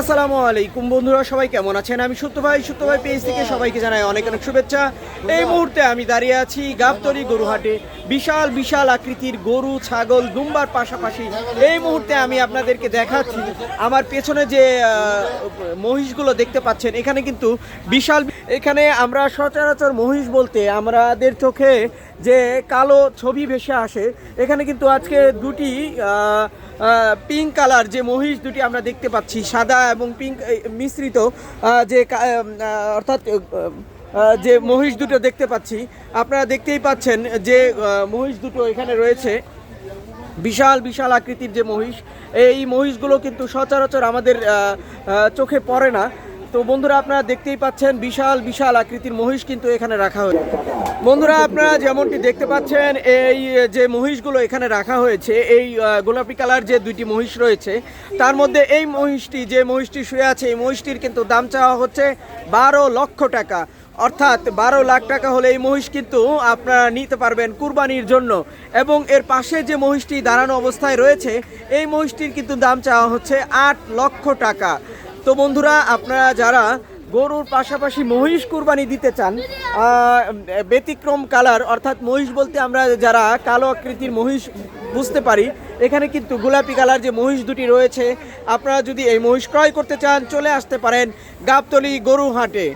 আসসালামু আলাইকুম বন্ধুরা, সবাই কেমন আছেন? আমি সত্য ভাই সত্য ভাই পেজ থেকে সবাইকে জানাই অনেক অনেক শুভেচ্ছা। এই মুহূর্তে আমি দাঁড়িয়ে আছি গাবতলি গরুহাটে। বিশাল বিশাল আকৃতির গরু, ছাগল, দুম্বার পাশাপাশি এই মুহূর্তে আমি আপনাদেরকে দেখাচ্ছি। আমার পেছনে যে মহিষগুলো দেখতে পাচ্ছেন, এখানে কিন্তু বিশাল, এখানে আমরা সচরাচর মহিষ বলতে আমাদের চোখে যে কালো ছবি ভেসে আসে। এখানে কিন্তু আজকে দুটি পিঙ্ক কালার যে মহিষ দুটি আমরা দেখতে পাচ্ছি, সাদা এবং পিঙ্ক মিশ্রিত যে অর্থাৎ যে মহিষ দুটো দেখতে পাচ্ছি, আপনারা দেখতেই পাচ্ছেন যে মহিষ দুটো এখানে রয়েছে। বিশাল বিশাল আকৃতির যে মহিষ, এই মহিষগুলো কিন্তু সচরাচর আমাদের চোখে পড়ে না। তো বন্ধুরা আপনারা দেখতেই পাচ্ছেন বিশাল বিশাল আকৃতির মহিষ কিন্তু এখানে রাখা হয়েছে বন্ধুরা আপনারা যেমনটি দেখতে পাচ্ছেন, এই যে মহিষগুলো এখানে রাখা হয়েছে, এই গোলাপি কালার যে দুইটি মহিষ রয়েছে, তার মধ্যে এই মহিষটি, যে মহিষটি শুয়ে আছে, এই মহিষটির কিন্তু দাম চাওয়া হচ্ছে বারো লক্ষ টাকা। অর্থাৎ বারো লাখ টাকা হলে এই মহিষ কিন্তু আপনারা নিতে পারবেন কুরবানির জন্য। এবং এর পাশে যে মহিষটি দাঁড়ানো অবস্থায় রয়েছে, এই মহিষটির কিন্তু দাম চাওয়া হচ্ছে আট লক্ষ টাকা। তো বন্ধুরা, আপনারা যারা গরুর পাশাপাশি মহিষ কুরবানি দিতে চান ব্যতিক্রম কালার, অর্থাৎ মহিষ বলতে আমরা যারা কালো আকৃতির মহিষ বুঝতে পারি, এখানে কিন্তু গোলাপি কালার যে মহিষ দুটি রয়েছে, আপনারা যদি এই মহিষ ক্রয় করতে চান, চলে আসতে পারেন গাবতলি গরু হাটে